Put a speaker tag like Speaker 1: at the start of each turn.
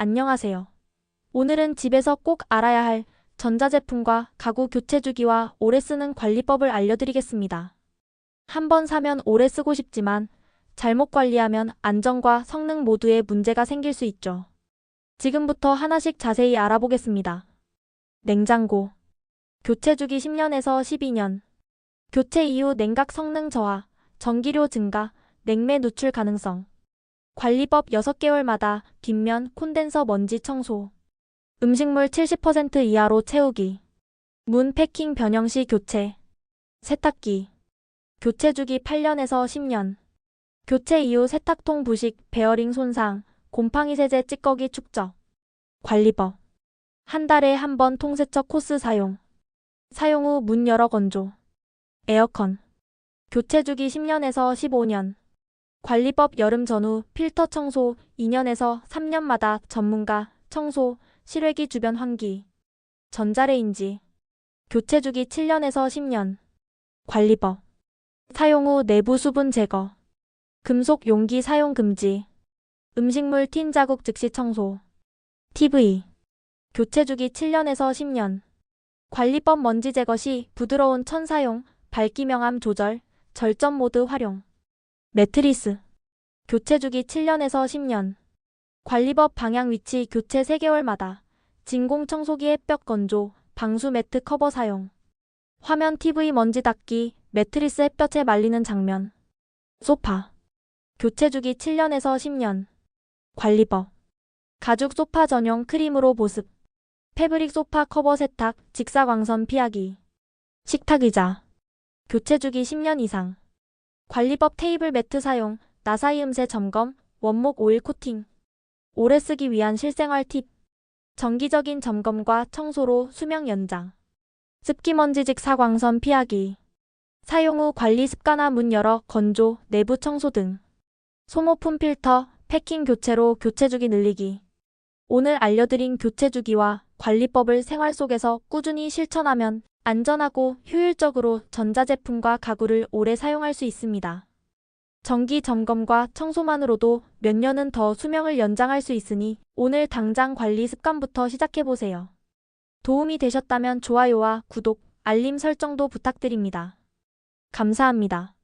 Speaker 1: 안녕하세요. 오늘은 집에서 꼭 알아야 할 전자제품과 가구 교체 주기와 오래 쓰는 관리법을 알려드리겠습니다. 한번 사면 오래 쓰고 싶지만 잘못 관리하면 안전과 성능 모두에 문제가 생길 수 있죠. 지금부터 하나씩 자세히 알아보겠습니다. 냉장고. 교체 주기 10년에서 12년. 교체 이후 냉각 성능 저하, 전기료 증가, 냉매 누출 가능성. 관리법 6개월마다 뒷면 콘덴서 먼지 청소. 음식물 70% 이하로 채우기. 문 패킹 변형 시 교체. 세탁기. 교체 주기 8년에서 10년. 교체 이후 세탁통 부식, 베어링 손상, 곰팡이 세제 찌꺼기 축적. 관리법. 한 달에 한 번 통세척 코스 사용. 사용 후 문 열어 건조. 에어컨. 교체 주기 10년에서 15년. 관리법 여름 전후 필터 청소 2년에서 3년마다 전문가 청소 실외기 주변 환기. 전자레인지. 교체 주기 7년에서 10년. 관리법. 사용 후 내부 수분 제거. 금속 용기 사용 금지. 음식물 틴 자국 즉시 청소. TV. 교체 주기 7년에서 10년. 관리법 먼지 제거 시 부드러운 천 사용, 밝기 명암 조절, 절전 모드 활용. 매트리스. 교체 주기 7년에서 10년. 관리법 방향 위치 교체 3개월마다. 진공 청소기 햇볕 건조, 방수 매트 커버 사용. 화면 TV 먼지 닦기, 매트리스 햇볕에 말리는 장면. 소파. 교체 주기 7년에서 10년. 관리법. 가죽 소파 전용 크림으로 보습. 패브릭 소파 커버 세탁, 직사광선 피하기. 식탁 의자. 교체 주기 10년 이상. 관리법 테이블 매트 사용, 나사이 음새 점검, 원목 오일 코팅. 오래 쓰기 위한 실생활 팁. 정기적인 점검과 청소로 수명 연장. 습기 먼지 직 사광선 피하기. 사용 후 관리 습관화 문 열어 건조, 내부 청소 등. 소모품 필터, 패킹 교체로 교체 주기 늘리기. 오늘 알려드린 교체 주기와 관리법을 생활 속에서 꾸준히 실천하면 안전하고 효율적으로 전자제품과 가구를 오래 사용할 수 있습니다. 정기 점검과 청소만으로도 몇 년은 더 수명을 연장할 수 있으니 오늘 당장 관리 습관부터 시작해보세요. 도움이 되셨다면 좋아요와 구독, 알림 설정도 부탁드립니다. 감사합니다.